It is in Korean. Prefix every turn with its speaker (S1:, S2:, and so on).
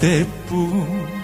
S1: tempo.